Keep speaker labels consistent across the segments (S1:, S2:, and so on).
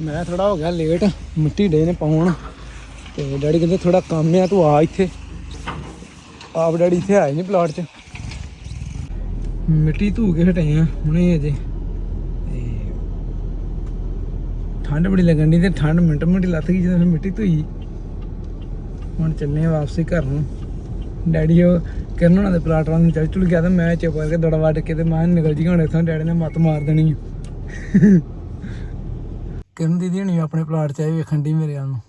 S1: ਮੈਂ ਥੋੜਾ ਹੋ ਗਿਆ ਲੇਟ ਮਿੱਟੀ ਡੇ ਨੇ ਪਾਉਣ। ਤੇ ਡੈਡੀ ਕਹਿੰਦੇ ਥੋੜਾ ਕੰਮ ਆ, ਤੂੰ ਆ ਇੱਥੇ। ਆਪ ਡੈਡੀ ਇੱਥੇ ਆਏ ਨਹੀਂ ਪਲਾਟ 'ਚ। ਮਿੱਟੀ ਧੂ ਕੇ ਹਟੇ ਆ ਹੁਣੇ ਅਜੇ। ਤੇ ਠੰਡ ਬੜੀ ਲੱਗਣ ਦੀ ਤੇ ਠੰਡ ਮਿੰਟ ਮਿੰਟ ਲੱਥ ਗਈ ਜਦੋਂ ਮਿੱਟੀ ਧੋਈ। ਹੁਣ ਚੱਲੇ ਆ ਵਾਪਸੀ ਘਰ ਨੂੰ। ਡੈਡੀ ਉਹ ਕਿਰਨ ਉਹਨਾਂ ਦੇ ਪਲਾਟ ਵੱਲ ਚੱਲ ਚੁਲ ਗਿਆ ਤੇ ਮੈਂ ਚੁੱਪ ਕਰਕੇ ਦੜਾ ਵੱਟ ਕੇ ਤੇ ਮੈਂ ਨਿਕਲ ਜੀ ਹੁਣ ਇੱਥੋਂ, ਡੈਡੀ ਨੇ ਮੱਤ ਮਾਰ ਦੇਣੀ ਕਿਰਨ ਦੀਦੀ ਹਣੀ ਆਪਣੇ ਪਲਾਟ 'ਚ ਆਏ ਵੇਖਣ ਦੀ ਮੇਰੇ ਵੱਲ ਨੂੰ।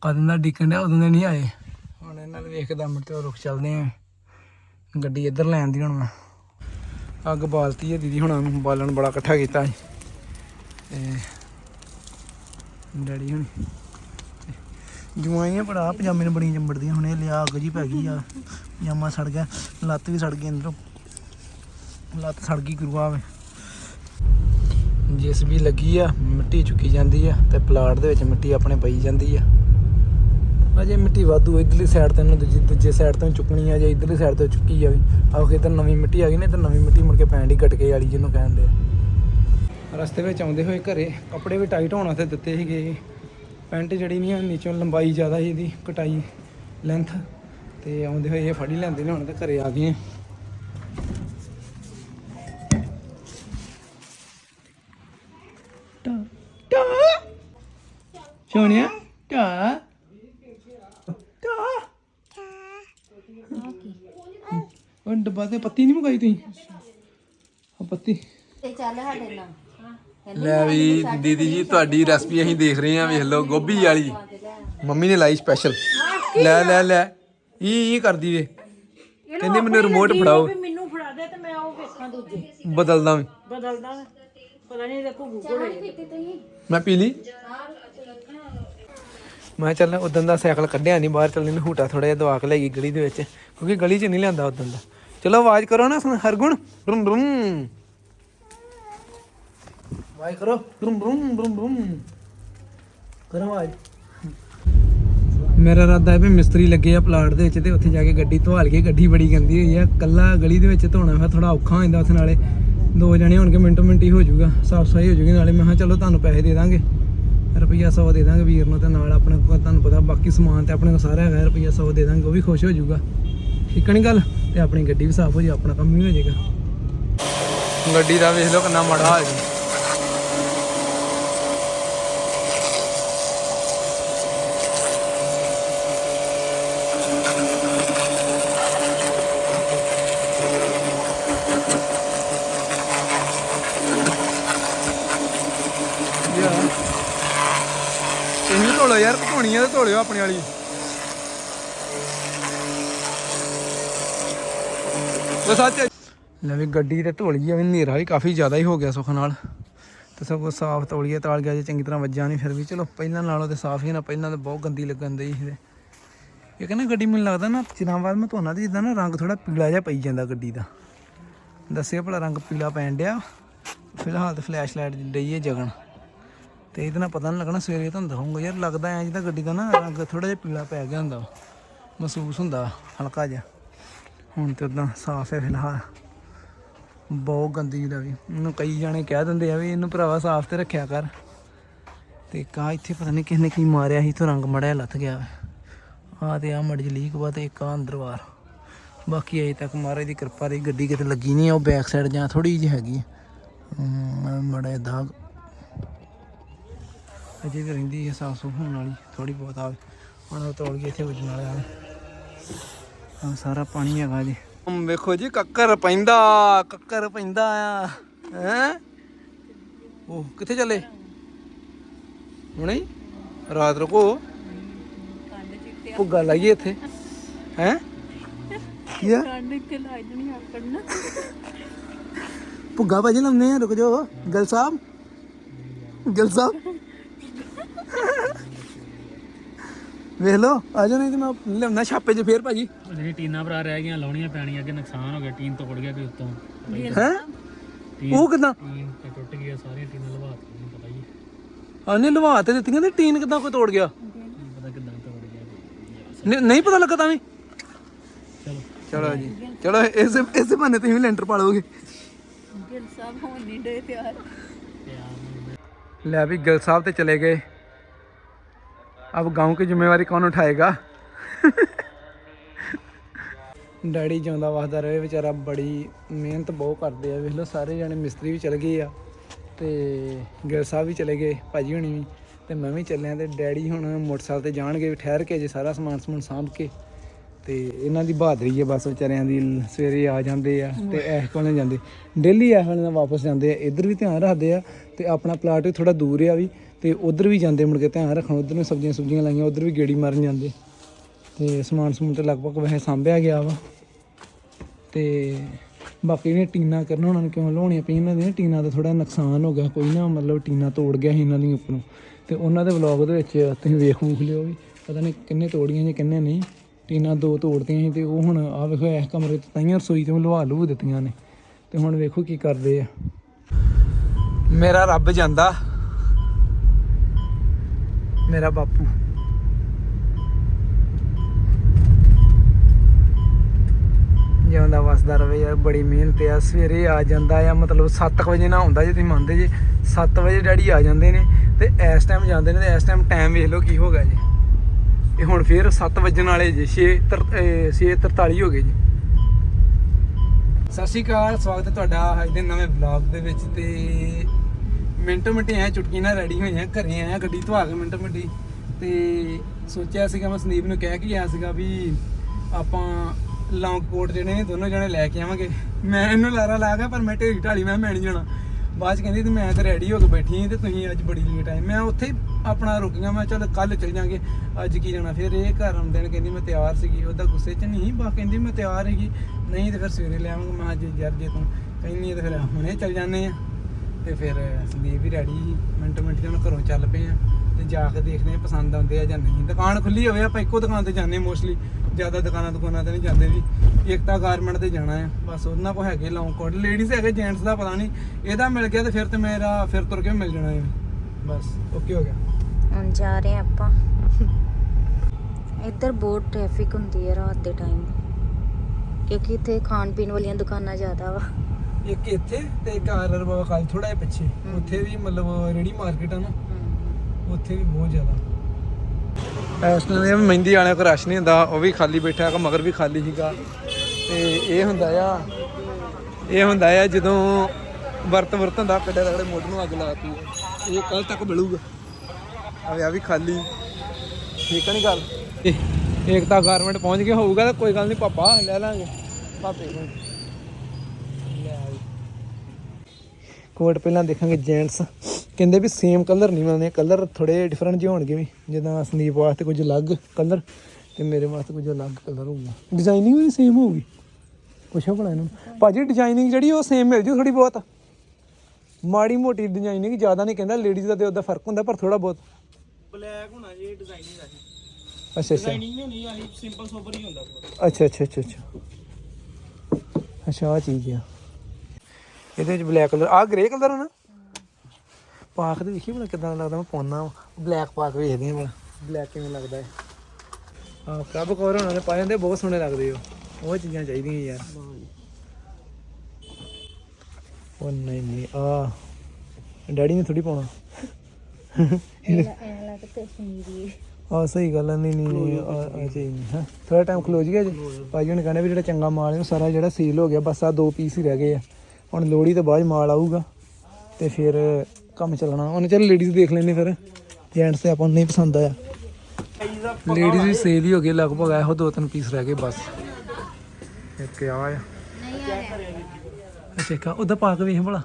S1: ਕਦੋਂ ਦਾ ਡਿੱਕਣ ਡਿਆ, ਉਦੋਂ ਦੇ ਨਹੀਂ ਆਏ। ਹੁਣ ਇਹਨਾਂ ਦੇ ਵੇਖਦਾ ਕੇ ਦਮ ਤੇ ਰੁਕ ਚੱਲਦੇ ਆ। ਗੱਡੀ ਇੱਧਰ ਲੈਣ ਦੀ ਹੁਣ ਮੈਂ। ਅੱਗ ਬਾਲਤੀ ਹੈ ਦੀਦੀ ਹੁਣਾਂ ਨੂੰ, ਬਾਲਣ ਬੜਾ ਇਕੱਠਾ ਕੀਤਾ ਸੀ। ਤੇ ਡੈਡੀ ਹੁਣ। ਜੁਆਈਆਂ ਬੜਾ, ਪਜਾਮੇ ਨੂੰ ਬੜੀਆਂ ਚੰਬੜਦੀਆਂ ਹੁਣ ਇਹ ਲਿਆ ਅੱਗ ਜੀ ਪੈ ਗਈ ਆ। ਪਜਾਮਾ ਸੜ ਗਿਆ, ਲੱਤ ਵੀ ਸੜ ਗਈ ਅੰਦਰੋਂ। ਲੱਤ ਸੜ ਗਈ ਗੁਰੂਆ ਵੇ। ਜਿਸ ਵੀ ਲੱਗੀ ਆ, ਮਿੱਟੀ ਚੁੱਕੀ ਜਾਂਦੀ ਆ ਤੇ ਪਲਾਟ ਦੇ ਵਿੱਚ ਮਿੱਟੀ ਆਪਣੇ ਪਈ ਜਾਂਦੀ ਆ। ਅਜੇ ਮਿੱਟੀ ਵਾਧੂ ਇਧਰਲੀ ਸਾਈਡ ਤੋਂ ਇਹਨੂੰ ਦੂਜੀ ਦੂਜੇ ਸਾਈਡ ਤੋਂ ਚੁੱਕਣੀ ਆ ਜੇ ਇਧਰਲੀ ਸਾਈਡ ਤੋਂ ਚੁੱਕੀ ਜਾਵੇ, ਆਹ ਖੇਤਰ ਨਵੀਂ ਮਿੱਟੀ ਆ ਗਈ ਨੇ ਤੇ ਨਵੀਂ ਮਿੱਟੀ ਮੁੜ ਕੇ ਪੈਣ ਦੀ ਗਟਕੇ ਵਾਲੀ ਜਿਹਨੂੰ ਕਹਿੰਦੇ ਆ। ਰਸਤੇ ਵਿੱਚ ਆਉਂਦੇ ਹੋਏ ਘਰੇ ਕੱਪੜੇ ਵੀ ਟਾਈਟ ਹੋਣਾ ਤੇ ਦਿੱਤੇ ਸੀਗੇ ਪੈਂਟ ਜਿਹੜੀ ਨਹੀਂ ਆ, ਨੀਚੋਂ ਲੰਬਾਈ ਜ਼ਿਆਦਾ ਸੀ ਇਹਦੀ, ਕਟਾਈ ਲੈਂਥ ਤੇ ਆਉਂਦੇ ਹੋਏ ਇਹ ਫੜੀ ਲੈਂਦੇ ਨੇ, ਹੁਣ ਤੇ ਘਰੇ ਆ ਗਏ ਆ। ਟਾ ਟਾ. ਸੋਨੀਆ ਟਾ. ਟਾ. ਉਹ ਡੱਬਾ ਤੇ ਪੱਤੀ ਨਹੀਂ ਮੁਕਾਈ ਤੁਸੀਂ? ਆ ਪੱਤੀ।
S2: ਤੇ ਚੱਲ ਸਾਡੇ ਨਾਲ।
S1: ਲੈ ਵੀ ਦੀਦੀ ਜੀ ਤੁਹਾਡੀ ਰੈਸਪੀ ਅਸੀਂ ਦੇਖ ਰਹੇ ਹਾਂ ਵੇਖ ਲਓ ਗੋਭੀ ਵਾਲੀ। ਮੰਮੀ ਨੇ ਲਾਈ ਸਪੈਸ਼ਲ ਲੈ ਲੈ ਲੈ। ਇਹ ਇਹ ਕਰਦੀ ਵੇ। ਕਹਿੰਦੀ ਮੈਨੂੰ ਰਿਮੋਟ ਫੜਾਓ।
S3: ਮੈਨੂੰ ਫੜਾ ਦੇ ਤੇ ਮੈਂ ਉਹ ਵੇਖਾਂ ਦੂਜੇ।
S1: ਬਦਲਦਾ ਮੈਂ
S3: ਬਦਲਦਾ ਵਾ। ਪਤਾ ਨਹੀਂ
S1: ਮੈਂ ਪੀ ਲਈ। ਮੈਂ ਚੱਲ ਉਦੋਂ ਦਾ ਸਾਈਕਲ ਕੱਢਿਆ ਨਹੀਂ ਬਾਹਰ ਚੱਲਣੇ ਨੂੰ ਹੂਟਾ ਥੋੜਾ ਜਿਹਾ ਦਵਾ ਕੇ ਲੈ ਗਈ ਗਲੀ ਦੇ ਵਿੱਚ ਕਿਉਂਕਿ ਗਲੀ 'ਚ ਨਹੀਂ ਲਿਆਂਦਾ ਉਦੋਂ ਦਾ। ਚਲੋ ਆਵਾਜ਼ ਕਰੋ ਨਾ ਸੁਣ ਹਰਗੁਣ ਆਵਾਜ਼ ਕਰੋ ਕਰੋ ਆਵਾਜ਼। ਮੇਰਾ ਇਰਾਦਾ ਹੈ ਵੀ ਮਿਸਤਰੀ ਲੱਗੇ ਆ ਪਲਾਟ ਦੇ ਵਿੱਚ ਤੇ ਉੱਥੇ ਜਾ ਕੇ ਗੱਡੀ ਧਵਾਲ ਕੇ ਗੱਡੀ ਬੜੀ ਗੰਦੀ ਹੋਈ ਆ। ਕੱਲਾ ਗਲੀ ਦੇ ਵਿੱਚ ਧੋਣਾ ਫਿਰ ਥੋੜਾ ਔਖਾ ਹੋ ਜਾਂਦਾ ਉੱਥੇ ਨਾਲੇ। ਦੋ ਜਣੇ ਹੋਣਗੇ, ਮਿੰਟੋ ਮਿੰਟੀ ਹੋ ਜਾਊਗਾ ਸਾਫ਼ ਸਫ਼ਾਈ ਹੋ ਜਾਊਗੀ ਨਾਲੇ ਮੈਂ ਕਿਹਾ ਚਲੋ ਤੁਹਾਨੂੰ ਪੈਸੇ ਦੇ ਦਾਂਗੇ। ਰੁਪਈਆ 100 ਦੇ ਦਾਂਗੇ ਵੀਰ ਨੂੰ ਤੇ ਨਾਲ ਆਪਣੇ ਕੋਲ ਤੁਹਾਨੂੰ ਪਤਾ ਬਾਕੀ ਸਮਾਨ ਤੇ ਆਪਣੇ ਕੋਲ ਸਾਰਾ ਹੈਗਾ, ਰੁਪਈਆ 100 ਦੇ ਦਾਂਗੇ, ਉਹ ਵੀ ਖੁਸ਼ ਹੋ ਜਾਊਗਾ ਠੀਕ ਨਹੀਂ ਗੱਲ? ਤੇ ਆਪਣੀ ਗੱਡੀ ਵੀ ਸਾਫ਼ ਹੋ ਜਾਊ ਆਪਣਾ ਕੰਮ ਵੀ ਹੋ ਜਾਏਗਾ। ਗੱਡੀ ਦਾ ਵੇਖ ਲਓ ਕਿੰਨਾ ਮਾੜਾ ਹਾਲ ਜੀ ਯਾਰ ਤੁਸੀਂ ਧੋਲੋ ਯਾਰ, ਧੋਣੀ ਆ ਤੇ ਧੋਲਿਓ ਆਪਣੇ ਵਾਲੀ। ਉਹ ਸੱਚ ਲੈ ਵੀ ਗੱਡੀ ਤੇ ਧੋਲੀ ਆ, ਵੀ ਹਨੇਰਾ ਵੀ ਕਾਫੀ ਜ਼ਿਆਦਾ ਹੀ ਹੋ ਗਿਆ ਸੁੱਖ ਨਾਲ। ਤੇ ਸਭ ਕੁਝ ਸਾਫ਼ ਤੌਲੀਏ ਤਾਲ ਗਿਆ ਜੇ ਚੰਗੀ ਤਰ੍ਹਾਂ ਵੱਜਿਆ ਨਹੀਂ ਫਿਰ ਵੀ ਚਲੋ ਪਹਿਲਾਂ ਨਾਲੋਂ ਤੇ ਸਾਫ਼ ਹੀ ਨਾ, ਪਹਿਲਾਂ ਤਾਂ ਬਹੁਤ ਗੰਦੀ ਲੱਗਣ ਦੀ ਸੀ। ਇਹ ਕਹਿੰਦਾ ਗੱਡੀ ਮੈਨੂੰ ਲੱਗਦਾ ਨਾ ਚਿਰਾਂ ਬਾਅਦ ਮੈਂ ਧੋਣਾ ਤੇ ਜਿੱਦਾਂ ਨਾ ਰੰਗ ਥੋੜਾ ਪੀਲਾ ਜਿਹਾ ਪਈ ਜਾਂਦਾ ਗੱਡੀ ਦਾ। ਦੱਸਿਆ ਭਲਾ ਰੰਗ ਪੀਲਾ ਪੈਣ ਡਿਆ, ਫਿਲਹਾਲ ਤਾਂ ਫਲੈਸ਼ ਲਾਈਟ ਡਈ ਹੈ ਜਗਣ। ਤੇ ਇਹਦੇ ਨਾਲ ਪਤਾ ਨਹੀਂ ਲੱਗਣਾ ਸਵੇਰੇ ਤੁਹਾਨੂੰ ਦਿਖਾਉਂਗਾ ਯਾਰ, ਲੱਗਦਾ ਐ ਜਿੱਦਾਂ ਗੱਡੀ ਦਾ ਨਾ ਰੰਗ ਥੋੜਾ ਜਿਹਾ ਪੀਲਾ ਪੈ ਗਿਆ ਹੁੰਦਾ ਮਹਿਸੂਸ ਹੁੰਦਾ ਹਲਕਾ ਜਿਹਾ। ਹੁਣ ਤੇ ਉਦਾਂ ਸਾਫ਼ ਹੈ ਫਿਲਹਾਲ। ਬਹੁਤ ਗੰਦੀ ਦਾ ਵੀ ਇਹਨੂੰ ਕਈ ਜਾਣੇ ਕਹਿ ਦਿੰਦੇ ਆ ਵੀ ਇਹਨੂੰ ਭਰਾਵਾ ਸਾਫ਼ ਤੇ ਰੱਖਿਆ ਕਰ। ਤੇ ਕਾ ਇੱਥੇ ਪਤਾ ਨਹੀਂ ਕਿਸ ਨੇ ਕੀ ਮਾਰਿਆ ਸੀ ਤੋਂ ਰੰਗ ਮੜਿਆ ਲੱਥ ਗਿਆ। ਆ ਤੇ ਆ ਮੜ ਜੀ ਲੀਕ ਵਾ ਤੇ ਇੱਕ ਆ ਅੰਦਰ ਵਾਰ। ਬਾਕੀ ਅਜੇ ਤੱਕ ਮਹਾਰਾਜ ਦੀ ਕਿਰਪਾ ਰਹੀ, ਗੱਡੀ ਕਿਤੇ ਲੱਗੀ ਨਹੀਂ ਆ, ਉਹ ਬੈਕ ਸਾਈਡ ਜਾਂ ਥੋੜੀ ਜਿਹੀ ਹੈਗੀ ਮੜਾ ਦਾਗ ਅਜੇ ਵੀ ਰਹਿੰਦੀ ਹੈ ਸਾਫ਼ ਸੁਥ ਹੋਣ ਵਾਲੀ ਥੋੜੀ ਬਹੁਤ ਆ। ਹੁਣ ਉਹ ਤੋੜ ਕੇ ਇੱਥੇ ਵੱਜਣ ਵਾਲਾ ਆ ਸਾਰਾ ਪਾਣੀ ਹੈਗਾ ਜੀ ਵੇਖੋ ਜੀ ਕੱਕਰ ਪੈਂਦਾ ਕੱਕਰ ਪੈਂਦਾ ਆ। ਹੈ? ਉਹ ਕਿੱਥੇ ਚੱਲੇ? ਹੁਣੇ? ਰਾਤ ਰੁਕੋ। ਭੁੱਗਾ ਲਾਈਏ ਇੱਥੇ। ਹੈ?
S3: ਆਕੜਨਾ
S1: ਭੁੱਗਾ ਭਾਜੀ ਲਾਉਂਦੇ ਆ ਰੁਕ ਜਾਓ। ਗਿਲ ਸਾਹਿਬ? ਗਿਲ ਸਾਹਿਬ? ਵੇਖ ਲਓ ਆ ਜਾ ਨਹੀਂ ਤੇ ਮੈਂ ਲਿਆਉਣਾ ਛਾਪੇ 'ਚ ਫੇਰ ਭਾਜੀ।
S4: ਜਿਹੜੀ ਟੀਨਾ ਭਰਾ ਰਹਿ ਗਈਆਂ ਲਾਉਣੀਆਂ ਪੈਣੀਆਂ ਅੱਗੇ ਨੁਕਸਾਨ ਹੋ ਗਿਆ ਟੀਨ ਤੋਂ ਗਿਆ ਕੋਈ ਉੱਤੋਂ।
S1: ਹੈ? ਉਹ ਕਿਦਾਂ?
S4: ਟੁੱਟ ਗਿਆ ਸਾਰੀਆਂ ਟੀਨਾਂ ਲਵਾ ਦਿੱਤੀਆਂ ਪਤਾ ਜੀ
S1: ਆਨੇ ਲਵਾ ਤੇ ਦਿੱਤੀਆਂ ਤੇ ਟੀਨ ਕਿਦਾਂ ਕੋਈ ਤੋੜ ਗਿਆ?
S4: ਪਤਾ ਕਿਦਾਂ ਤੋੜ ਗਿਆ।
S1: ਨਹੀਂ ਪਤਾ ਲੱਗਾ ਵੀ।
S4: ਚਲੋ।
S1: ਚਲੋ ਜੀ ਚਲੋ ਇਸੇ ਇਸੇ ਬਹਾਨੇ ਤੁਸੀਂ ਲੈਂਟਰ ਪਾ ਲਓਗੇ
S3: ਗਿਲ ਸਾਹਿਬ ਹੋਣ ਨਹੀਂ ਡੇ ਤਿਆਰ।
S1: ਲੈ ਵੀ ਗਿਲ ਸਾਹਿਬ ਤੇ ਚਲੇ ਗਏ। अब गांव की जिम्मेवारी कौन उठाएगा ਡੈਡੀ ਜਿਉਂਦਾ ਵਸਦਾ ਰਹੇ ਵਿਚਾਰਾ ਬੜੀ ਮਿਹਨਤ ਬਹੁਤ ਕਰਦੇ ਆ ਵੇਖ ਲਓ ਸਾਰੇ ਜਾਣੇ ਮਿਸਤਰੀ ਵੀ ਚਲੇ ਗਏ ਆ ਤੇ ਗਿਲ ਸਾਹਿਬ ਵੀ ਚਲੇ ਗਏ ਭਾਜੀ ਹੁਣੀ ਵੀ ਤੇ ਮੈਂ ਵੀ ਚੱਲਿਆ ਤੇ ਡੈਡੀ ਹੁਣ ਮੋਟਰਸਾਈਕਲ ਤੇ ਜਾਣਗੇ ਵੀ ਠਹਿਰ ਕੇ ਜੇ ਸਾਰਾ ਸਮਾਨ ਸਮੂਨ ਸਾਂਭ ਕੇ ਤੇ ਇਹਨਾਂ ਦੀ ਬਹਾਦਰੀ ਹੈ ਬਸ ਵਿਚਾਰਿਆਂ ਦੀ ਸਵੇਰੇ ਆ ਜਾਂਦੇ ਆ ਤੇ ਐਸ ਕੋਲੇ ਜਾਂਦੇ ਡੇਲੀ ਐਸ ਵੇਲੇ ਨਾਲ ਵਾਪਸ ਜਾਂਦੇ ਆ ਇੱਧਰ ਵੀ ਧਿਆਨ ਰੱਖਦੇ ਆ ਤੇ ਆਪਣਾ ਪਲਾਟ ਵੀ ਥੋੜਾ ਦੂਰ ਆ ਵੀ ਤੇ ਉਧਰ ਵੀ ਜਾਂਦੇ ਮੁੜ ਕੇ ਧਿਆਨ ਰੱਖਣ, ਉਧਰ ਨੂੰ ਸਬਜ਼ੀਆਂ ਸੁਬਜ਼ੀਆਂ ਲਾਈਆਂ, ਉਧਰ ਵੀ ਗੇੜੀ ਮਾਰਨ ਜਾਂਦੇ। ਤੇ ਸਮਾਨ ਸਮੂਨ ਤੇ ਲਗਭਗ ਵੈਸੇ ਸਾਂਭਿਆ ਗਿਆ ਵਾ। ਤੇ ਬਾਕੀ ਨੇ ਟੀਨਾ ਕਰਨ ਉਹਨਾਂ ਨੂੰ ਕਿਉਂ ਲਾਉਣੀਆਂ ਪਈਆਂ, ਇਹਨਾਂ ਦੀਆਂ ਟੀਨਾ ਦਾ ਥੋੜਾ ਨੁਕਸਾਨ ਹੋ ਗਿਆ, ਕੋਈ ਨਾ ਮਤਲਬ ਟੀਨਾ ਤੋੜ ਗਿਆ ਸੀ ਇਹਨਾਂ ਦੀ ਉੱਪਰੋਂ। ਤੇ ਉਹਨਾਂ ਦੇ ਵਲੌਗ ਦੇ ਵਿੱਚ ਤੁਸੀਂ ਵੇਖ ਵੂਖ ਲਿਓ ਵੀ ਪਤਾ ਨਹੀਂ ਕਿੰਨੇ ਤੋੜੀਆਂ ਜਾਂ ਕਿੰਨੇ ਨਹੀਂ। ਟੀਨਾ ਦੋ ਤੋੜਦੀਆਂ ਸੀ ਤੇ ਉਹ ਹੁਣ ਆ ਵੇਖੋ, ਇਸ ਕਮਰੇ ਤੇ ਤਾਈਆਂ ਰਸੋਈ ਤੇ ਲਵਾ ਲੂ ਦਿੱਤੀਆਂ ਨੇ। ਤੇ ਹੁਣ ਵੇਖੋ ਕੀ ਕਰਦੇ ਆ। ਮੇਰਾ ਰੱਬ ਜਾਂਦਾ। ਮੇਰਾ ਬਾਪੂ। ਜਿਉਂਦਾ ਵਸਦਾ ਰਵੇ ਯਾਰ, ਬੜੀ ਮਿਹਨਤ ਆ। ਸਵੇਰੇ ਆ ਜਾਂਦਾ ਆ, ਮਤਲਬ 7 ਵਜੇ ਨਾ ਹੁੰਦਾ ਜੇ ਤੁਸੀਂ ਮੰਨਦੇ ਜੇ। 7 ਵਜੇ ਡੈਡੀ ਆ ਜਾਂਦੇ ਨੇ ਤੇ ਇਸ ਟਾਈਮ ਜਾਂਦੇ ਨੇ ਤੇ ਇਸ ਟਾਈਮ ਟਾਈਮ ਵੇਖ ਲਓ ਕੀ ਹੋ ਗਿਆ ਜੀ। ਇਹ ਹੁਣ ਫੇਰ 7 ਵਜਣ ਵਾਲੇ ਜੇ 6 6:43 ਹੋ ਗਏ ਜੀ। ਸਤਿ ਸ਼੍ਰੀ ਅਕਾਲ, ਸਵਾਗਤ ਹੈ ਤੁਹਾਡਾ ਅੱਜ ਦੇ ਨਵੇਂ ਵਲੌਗ ਦੇ ਵਿੱਚ ਤੇ ਮਿੰਟੋ ਮਿੰਟੀ ਐ ਚੁਟਕੀ ਨਾਲ ਰੈਡੀ ਹੋਈਆਂ, ਘਰੇ ਆਇਆ ਗੱਡੀ ਧਵਾ ਕੇ ਮਿੰਟੋ ਮਿੰਟੀ। ਤੇ ਸੋਚਿਆ ਸੀਗਾ, ਮੈਂ ਸੰਦੀਪ ਨੂੰ ਕਹਿ ਕੇ ਗਿਆ ਸੀਗਾ ਵੀ ਆਪਾਂ ਲੌਂਗ ਕੋਟ ਜਿਹੜੇ ਨੇ, ਦੋਨੋਂ ਜਣੇ ਲੈ ਕੇ ਆਵਾਂਗੇ। ਮੈਂ ਇਹਨੂੰ ਲਾਰਾ ਲਾ ਗਿਆ, ਪਰ ਮੈਂ ਢੇਰੀ ਢਾਲੀ, ਮੈਂ ਮੈਂ ਨਹੀਂ ਜਾਣਾ। ਬਾਅਦ ਚ ਕਹਿੰਦੀ ਤੇ ਮੈਂ ਤਾਂ ਰੈਡੀ ਹੋ ਕੇ ਬੈਠੀ ਹਾਂ ਤੇ ਤੁਸੀਂ ਅੱਜ ਬੜੀ ਲੇਟ ਆਏ। ਮੈਂ ਉੱਥੇ ਆਪਣਾ ਰੁਕ ਗਿਆ, ਮੈਂ ਚੱਲ ਕੱਲ ਚੱਲ ਜਾਾਂਗੇ, ਅੱਜ ਕੀ ਜਾਣਾ? ਫਿਰ ਇਹ ਘਰ ਆਉਂਦੇ ਨੇ ਕਹਿੰਦੀ ਮੈਂ ਤਿਆਰ ਸੀਗੀ, ਉਹਦਾ ਗੁੱਸੇ 'ਚ ਨਹੀਂ ਬਾ ਕਹਿੰਦੀ ਮੈਂ ਤਿਆਰ ਹੈਗੀ। ਨਹੀਂ ਤੇ ਫਿਰ ਸਵੇਰੇ ਲੈ ਆਵਾਂਗਾ, ਮੈਂ ਅੱਜ ਯਾਰ ਜੇ ਤੂੰ ਕਹਿੰਦੀ ਹੈ ਤੇ ਫਿਰ ਹੁਣੇ ਚੱਲ ਜਾਂਦੇ ਆ। ਤੇ ਫਿਰ ਸੰਦੀਪ ਵੀ ਰੈਡੀ ਮਿੰਟ ਮਿੰਟ ਜਦੋਂ ਘਰੋਂ ਚੱਲ ਪਏ ਆ ਤੇ ਜਾ ਕੇ ਦੇਖਦੇ ਆ ਪਸੰਦ ਆਉਂਦੇ ਆ ਜਾਂ ਨਹੀਂ। ਦੁਕਾਨ ਖੁੱਲੀ ਹੋਵੇ, ਆਪਾਂ ਇੱਕੋ ਦੁਕਾਨ ਤੇ ਜਾਂਦੇ ਮੋਸਟਲੀ ਜ਼ਿਆਦਾ ਦੁਕਾਨਾਂ ਦੁਕਾਨਾਂ ਤੇ ਨਹੀਂ ਜਾਂਦੇ ਵੀ। ਏਕਤਾ ਗਾਰਮੈਂਟ ਤੇ ਜਾਣਾ ਆ। ਬਸ ਉਹਨਾਂ ਕੋ ਹੈਗੇ ਲੌਂਗ ਕੋਟ ਲੇਡੀਜ਼ ਹੈਗੇ ਜੈਂਟਸ ਦਾ ਪਤਾ ਨਹੀਂ। ਇਹਦਾ ਮਿਲ ਗਿਆ ਤੇ ਫਿਰ ਤੇ ਮੇਰਾ ਫਿਰ ਤੁਰ ਕੇ ਮਿਲ ਜਾਣਾ ਹੈ ਬਸ ਓਕੇ ਹੋ ਗਿਆ।
S2: ਹੁਣ ਜਾ ਰਹੇ ਆਪਾਂ। ਇੱਧਰ ਬਹੁਤ ਟ੍ਰੈਫਿਕ ਹੁੰਦੀ ਹੈ ਰਾਤ ਦੇ ਟਾਈਮ ਕਿਉਂਕਿ ਇੱਥੇ ਖਾਣ ਪੀਣ ਵਾਲੀਆਂ ਦੁਕਾਨਾਂ ਜ਼ਿਆਦਾ ਵਾ।
S1: ਇੱਕ ਇੱਥੇ ਤੇ ਇੱਕ ਆਰਰ ਬਾਬਾ ਕਾਲ ਥੋੜਾ ਜਿਹਾ ਪਿੱਛੇ। ਉੱਥੇ ਵੀ ਮਤਲਬ ਰੇੜੀ ਮਾਰਕੀਟ ਆ ਨਾ। ਉੱਥੇ ਵੀ ਬਹੁਤ ਜ਼ਿਆਦਾ। ਇਸ ਨਾਲ ਇਹ ਮਹਿੰਦੀ ਵਾਲਿਆਂ ਕੋਲ ਰਸ਼ ਨਹੀਂ ਹੁੰਦਾ ਉਹ ਵੀ ਖਾਲੀ ਬੈਠਾ ਹੈਗਾ ਮਗਰ ਵੀ ਖਾਲੀ ਸੀਗਾ। ਤੇ ਇਹ ਹੁੰਦਾ ਆ ਇਹ ਹੁੰਦਾ ਆ ਜਦੋਂ ਵਰਤ ਵਰਤ ਹੁੰਦਾ ਕੱਡੇ ਤਗੜੇ ਮੋਢ ਨੂੰ ਅੱਗ ਲਾਤੀ ਇਹ ਕੱਲ ਤੱਕ ਮਿਲੂਗਾ। ਆ ਆ ਵੀ ਖਾਲੀ। ਠੀਕ ਨਹੀਂ ਗੱਲ? ਇਹ- ਏਕਤਾ ਗਾਰਮੈਂਟ ਪਹੁੰਚ ਗਿਆ ਹੋਊਗਾ ਤਾਂ ਕੋਈ ਗੱਲ ਨਹੀਂ ਪਾਪਾ ਲੈ ਲਾਂਗੇ। ਪਾਪੇ ਨੂੰ ਲੈ ਆਈ। ਕੋਟ ਪਹਿਲਾਂ ਦੇਖਾਂਗੇ ਜੈਂਟਸ ਕਹਿੰਦੇ ਵੀ ਸੇਮ ਕਲਰ ਨਹੀਂ ਮਿਲਣੇ ਕਲਰ ਥੋੜੇ ਡਿਫਰੈਂਟ ਜਿਹੇ ਹੋਣਗੇ ਵੀ। ਜਿੱਦਾਂ ਸੰਦੀਪ ਵਾਸਤੇ ਕੁਝ ਅਲੱਗ ਕਲਰ ਤੇ ਮੇਰੇ ਵਾਸਤੇ ਕੁਝ ਅਲੱਗ ਕਲਰ ਹੋਊਗਾ। ਡਿਜ਼ਾਈਨਿੰਗ ਵੀ ਸੇਮ ਹੋਊਗੀ। ਪੁੱਛੋ ਭਲਾ ਇਹਨੂੰ। ਭਾਜੀ ਡਿਜ਼ਾਈਨਿੰਗ ਜਿਹੜੀ ਉਹ ਸੇਮ ਮਿਲ ਜੂ ਥੋੜੀ ਬਹੁਤ। ਮਾੜੀ ਮੋਟੀ ਡਿਜ਼ਾਈਨਿੰਗ ਜ਼ਿਆਦਾ ਨਹੀਂ ਕਹਿੰਦਾ ਲੇਡੀਜ਼ ਦਾ ਤੇ ਉਹਦਾ ਫ਼ਰਕ ਹੁੰਦਾ ਪਰ ਥੋੜਾ ਬਹੁਤ।
S4: ਬਲੈਕ ਹੋਣਾ ਜੀ ਡਿਜ਼ਾਈਨਿੰਗ ਆ ਜੀ।
S1: ਅੱਛਾ ਅੱਛਾ।
S4: ਡਿਜ਼ਾਈਨਿੰਗ ਨਹੀਂ ਆਹੀ ਸਿੰਪਲ ਸੋਬਰ ਹੀ ਹੁੰਦਾ।
S1: ਅੱਛਾ ਅੱਛਾ ਅੱਛਾ ਅੱਛਾ। ਅੱਛਾ ਆ ਚੀਜ਼ ਆ। ਇਹਦੇ ਵਿੱਚ ਬਲੈਕ ਕਲਰ ਆ ਗ੍ਰੇ ਕਲਰ ਨਾ? ਪਾਕ ਦੇ ਦੇਖੀ ਬਣਾ ਕਿਦਾਂ ਲੱਗਦਾ ਮੈਂ ਪਾਉਣਾ ਬਲੈਕ ਪਾਕ ਵੇਖਦੇ ਬਣਾ ਬਲੈਕ ਕਿਵੇਂ ਲੱਗਦਾ ਹੈ ਆ ਪ੍ਰਭ ਕੌਰ ਹੋਣਾ ਨੇ ਪਾਏ ਹੁੰਦੇ ਬਹੁਤ ਸੋਹਣੇ ਲੱਗਦੇ ਹੋ ਉਹ ਚੀਜ਼ਾਂ ਚਾਹੀਦੀਆਂ ਯਾਰ। ਉਹ ਨਹੀਂ ਨਹੀਂ ਆ ਡੈਡੀ ਨੇ ਥੋੜੀ ਪਾਉਣਾ। ਆ ਸਹੀ ਗੱਲ ਹੈ ਨਹੀਂ ਨਹੀਂ ਨਹੀਂ ਆ ਨਹੀਂ ਹਾਂ। ਥੋੜਾ ਟਾਈਮ ਕਲੋਜ਼ ਗਿਆ ਜੀ। ਭਾਜੀ ਨੇ ਕਹਿੰਦੇ ਵੀ ਜਿਹੜਾ ਚੰਗਾ ਮਾਲ ਹੈ ਸਾਰਾ ਜਿਹੜਾ ਸੀਲ ਹੋ ਗਿਆ ਬਸ ਆ ਦੋ ਪੀਸ ਹੀ ਰਹਿ ਗਏ ਆ। ਹੁਣ ਲੋਹੜੀ ਤੋਂ ਬਾਅਦ ਮਾਲ ਆਊਗਾ ਤੇ ਫਿਰ ਕੰਮ ਚੱਲਣਾ। ਉਹਨੇ ਚੱਲ ਲੇਡੀਜ਼ ਦੇਖ ਲੈਣੇ ਫਿਰ। ਜੈਂਟਸ ਤੇ ਆਪਾਂ ਨੂੰ ਨਹੀਂ ਪਸੰਦ ਆਇਆ। ਲੇਡੀਜ਼ ਵੀ ਸੇਲ ਹੀ ਹੋ ਗਏ ਲਗਭਗ, ਇਹੋ ਦੋ ਤਿੰਨ ਪੀਸ ਰਹਿ ਗਏ ਬਸ। ਇੱਕ ਆ ਆ। ਅੱਛਾ, ਇੱਕ ਉਹਦਾ ਪਾ ਕੇ ਵੇਖ ਭਲਾ।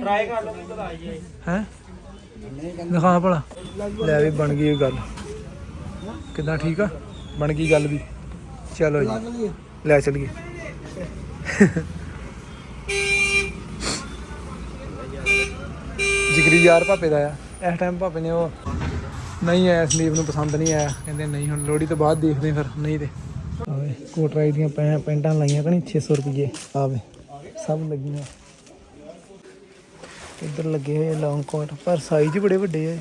S4: ਟਰਾਈ ਕਰ ਲਓ ਕਿਤੇ ਆ ਜਾਏ
S1: ਹੈ? ਦਿਖਾ ਭਲਾ। ਲੈ ਵੀ ਬਣ ਗਈ ਗੱਲ। ਕਿੱਦਾਂ ਠੀਕ ਆ? ਬਣ ਗਈ ਗੱਲ ਵੀ। ਚਲੋ ਜੀ। ਲੈ ਚਲੀਏ। ਯਾਰ ਭਾਪੇ ਦਾ ਆ। ਇਸ ਟਾਈਮ ਭਾਪੇ ਨੇ ਉਹ ਨਹੀਂ ਆਇਆ, ਸੰਦੀਪ ਨੂੰ ਪਸੰਦ ਨਹੀਂ ਆਇਆ। ਕਹਿੰਦੇ ਨਹੀਂ, ਹੁਣ ਲੋਹੜੀ ਤੋਂ ਬਾਅਦ ਦੇਖਦੇ ਫਿਰ, ਨਹੀਂ ਤੇ। ਆਵੇ ਕੋਟ ਰਾਈ ਦੀਆਂ ਪੈ ਪੈਂਟਾਂ ਲਾਈਆਂ ਕਣੀ 600 ਰੁਪਏ ਆਵੇ, ਸਭ ਲੱਗੀਆਂ। ਇੱਧਰ ਲੱਗੇ ਹੋਏ ਲੌਂਗ ਕੋਟ ਪਰ ਸਾਈਜ਼ ਬੜੇ ਵੱਡੇ ਆ।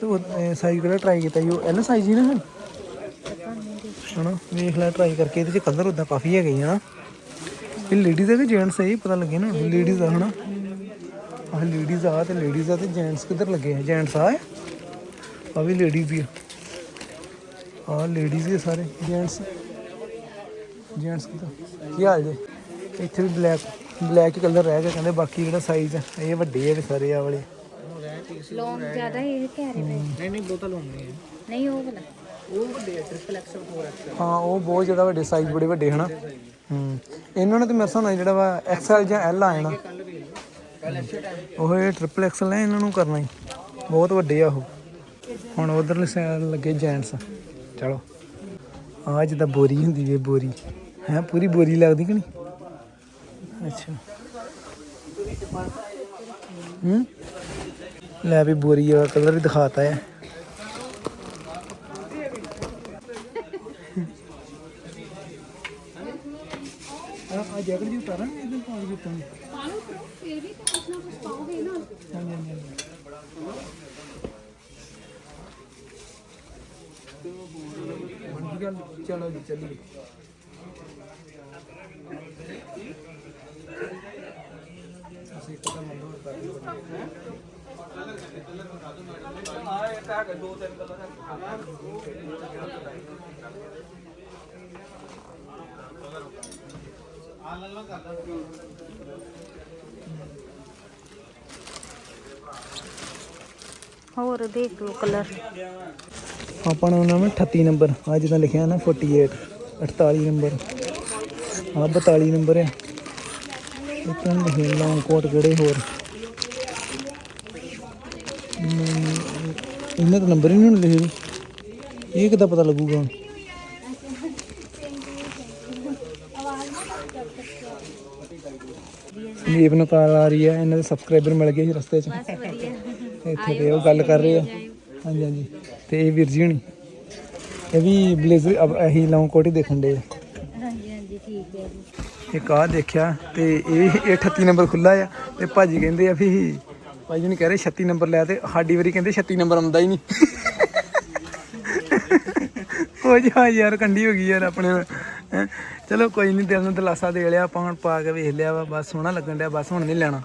S1: ਤੇ ਸਾਈਜ਼ ਕਿਹੜਾ ਟਰਾਈ ਕੀਤਾ ਜੀ ਉਹ ਐਲ ਸਾਈਜ਼ ਹੀ ਨਾ ਹੁਣ ਹਣਾ ਵੇਖ ਲੈ ਟਰਾਈ ਕਰਕੇ, ਇਹਦੇ ਚ ਕਲਰ ਉਦਾਂ ਕਾਫੀ ਹੈਗੇ ਹੀ ਨਾ। ਇਹ ਲੇਡੀਜ਼ ਹੈ ਕਿ ਜੈਂਟਸ ਹੈ ਇਹ ਪਤਾ ਲੱਗੇ ਨਾ ਲੇਡੀਜ਼ ਦਾ ਹਨਾ। ਆਹ ਲੇਡੀਜ਼ ਆ ਤੇ ਲੇਡੀਜ਼ ਆ ਤੇ ਜੈਂਟਸ ਕਿੱਧਰ ਲੱਗੇ ਆ? ਜੈਂਟਸ ਆ? ਆ ਵੀ ਲੇਡੀਜ਼ ਹੀ ਆ। ਆ ਲੇਡੀਜ਼ ਹੀ ਸਾਰੇ ਜੈਂਟਸ ਜੈਂਟਸ ਕਿੱਧਰ? ਕੀ ਹਾਲ ਜੇ? ਇੱਥੇ ਵੀ ਬਲੈਕ ਬਲੈਕ ਕਲਰ ਰਹਿ ਗਿਆ ਕਹਿੰਦੇ ਬਾਕੀ ਜਿਹੜਾ ਸਾਈਜ਼ ਆ ਇਹ ਵੱਡੇ ਆ ਤੇ ਸਾਰੇ ਆ ਵਾਲੇ।
S2: ਲੌਂਗ ਜ਼ਿਆਦਾ ਇਹ ਕਹਿ ਰਹੇ ਨੇ
S1: ਨਹੀਂ ਨਹੀਂ ਬੋਤਲ ਹੁੰਦੀ ਹੈ।
S2: ਨਹੀਂ ਉਹ ਵਾਲਾ।
S1: ਉਹ ਵੱਡੇ ਟ੍ਰਿਪਲ ਐਕਸਲ 4 ਐਕਸਲ ਹਾਂ ਉਹ ਬਹੁਤ ਜ਼ਿਆਦਾ ਵੱਡੇ ਸਾਈਜ਼ ਬੜੇ ਵੱਡੇ ਹਨਾ? ਹੂੰ। ਇਹਨਾਂ ਨੇ ਤੇ ਮੇਰੇ ਹਿਸਾਬ ਨਾਲ ਜਿਹੜਾ ਵਾ ਐਕਸਲ ਜਾਂ ਐਲ ਆ ਜਾਣਾ। ਉਹ ਇਹ ਟ੍ਰਿਪਲ ਐਕਸਲ ਹੈ ਇਹਨਾਂ ਨੂੰ ਕਰਨਾ ਹੀ। ਬਹੁਤ ਵੱਡੇ ਆ ਉਹ। ਹੁਣ ਉਧਰਲੇ ਸਾਈਡ ਲੱਗੇ ਜੈਂਟਸ ਚਲੋ। ਆ ਜਿੱਦਾਂ ਬੋਰੀ ਹੁੰਦੀ ਵੇ ਬੋਰੀ। ਹੈ, ਪੂਰੀ ਬੋਰੀ ਲੱਗਦੀ ਕਿ ਨਹੀਂ? ਅੱਛਾ। ਹੂੰ? ਲੈ ਵੀ ਬੋਰੀ ਦਾ ਕਲਰ ਵੀ ਦਿਖਾਤਾ ਹੈ ਆ ਜੈਕਟ ਜੀ ਉਤਾਰਾਂਗੇ ਇਹਦੇ ਪਾਣੀ ਦੇ ਉੱਤੇ ਪਾਣੀ ਫਿਰ ਵੀ ਕੁਛ ਨਾ ਕੁਛ ਪਾਓਗੇ ਨਾ। ਹਾਂਜੀ ਹਾਂਜੀ ਬਣ ਗਈ ਗੱਲ ਚਲੋ ਜੀ ਚੱਲੀਏ। ਅਸੀਂ ਇੱਕ ਤਾਂ ਮੰਨੋ ਕਰ
S2: ਹੋਰ ਦੇਖ ਲਓ ਕਲਰ
S1: ਆਪਾਂ ਨੂੰ ਨਾਮ 38 ਨੰਬਰ। ਆ ਜਿੱਦਾਂ ਲਿਖਿਆ ਨਾ 48 48 ਨੰਬਰ। ਆ 42 ਨੰਬਰ ਆ। ਇਤਾਂ ਲਿਖੇ ਲੌਂਗ ਕੋਟ ਕਿਹੜੇ ਹੋਰ? ਇਹਨਾਂ ਦਾ ਨੰਬਰ ਹੀ ਨਹੀਂ ਹੁਣ ਲਿਖੇ। ਇਹ ਕਿੱਦਾਂ ਪਤਾ ਲੱਗੂਗਾ ਹੁਣ? ਦੀਪ ਨੂੰ ਕਾਲ ਆ ਰਹੀ ਹੈ ਇਹਨਾਂ ਦੇ ਸਬਸਕ੍ਰਾਈਬਰ ਮਿਲ ਗਏ ਸੀ ਰਸਤੇ 'ਚ। ਇੱਥੇ ਤੇ ਉਹ ਗੱਲ ਕਰ ਰਹੇ ਆ। ਹਾਂਜੀ ਹਾਂਜੀ। ਤੇ ਇਹ ਵੀਰ ਜੀ ਹਣੀ ਇਹ ਵੀ ਬਲੇਜ਼ਰ ਇਹੀ ਲੌਂਗ ਕੋਟ ਹੀ ਦੇਖਣ ਦੇ
S2: ਹਾਂਜੀ ਹਾਂਜੀ ਠੀਕ ਹੈ ਜੀ।
S1: ਇੱਕ ਆਹ ਦੇਖਿਆ ਤੇ ਇਹ ਇਹ 38 ਨੰਬਰ ਖੁੱਲਾ ਆ ਤੇ ਭਾਜੀ ਕਹਿੰਦੇ ਆ ਵੀ ਭਾਜੀ ਨੇ ਕਹਿ ਰਹੇ 36 ਨੰਬਰ ਲੈ ਤੇ ਸਾਡੀ ਵਾਰੀ ਕਹਿੰਦੇ 36 ਨੰਬਰ ਆਉਂਦਾ ਹੀ ਨਹੀਂ। ਹੋ ਜਾ। ਯਾਰ ਕੰਡੀ ਹੋ ਗਈ ਯਾਰ ਆਪਣੇ ਹੈਂ। ਚਲੋ ਕੋਈ ਨਹੀਂ ਦਿਲ ਨੂੰ ਦਿਲਾਸਾ ਦੇ ਲਿਆ ਆਪਾਂ ਹੁਣ ਪਾ ਕੇ ਵੇਖ ਲਿਆ ਵਾ ਬਸ ਸੋਹਣਾ ਲੱਗਣ ਡਿਆ ਬਸ ਹੁਣ ਨਹੀਂ ਲੈਣਾ।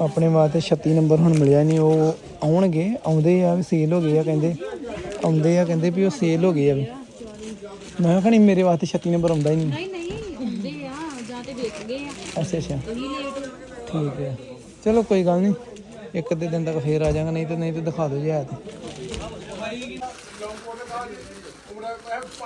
S1: ਆਪਣੇ ਵਾਸਤੇ 36 ਨੰਬਰ ਹੁਣ ਮਿਲਿਆ ਨਹੀਂ ਉਹ ਆਉਣਗੇ ਆਉਂਦੇ ਆ ਵੀ ਸੇਲ ਹੋ ਗਏ ਆ ਕਹਿੰਦੇ। ਆਉਂਦੇ ਆ ਕਹਿੰਦੇ ਵੀ ਉਹ ਸੇਲ ਹੋ ਗਏ ਆ ਵੀ। ਮੈਂ ਕਿਹਾ ਨਹੀਂ ਮੇਰੇ ਵਾਸਤੇ 36 ਨੰਬਰ ਆਉਂਦਾ ਹੀ ਨਹੀਂ
S3: ਨਹੀਂ ਹੁੰਦੇ ਆ ਜਾਂ ਤੇ ਵੇਚ ਗਏ ਆ।
S1: ਅੱਛਾ ਅੱਛਾ।
S3: ਤੁਸੀਂ ਲੇਟ
S1: ਠੀਕ ਹੈ ਚਲੋ ਕੋਈ ਗੱਲ ਨਹੀਂ ਇੱਕ ਅੱਧੇ ਦਿਨ ਤੱਕ ਫੇਰ ਆ ਜਾਵਾਂਗਾ ਨਹੀਂ ਤੇ ਨਹੀਂ ਤੇ ਦਿਖਾ ਦਿਓ ਜੀ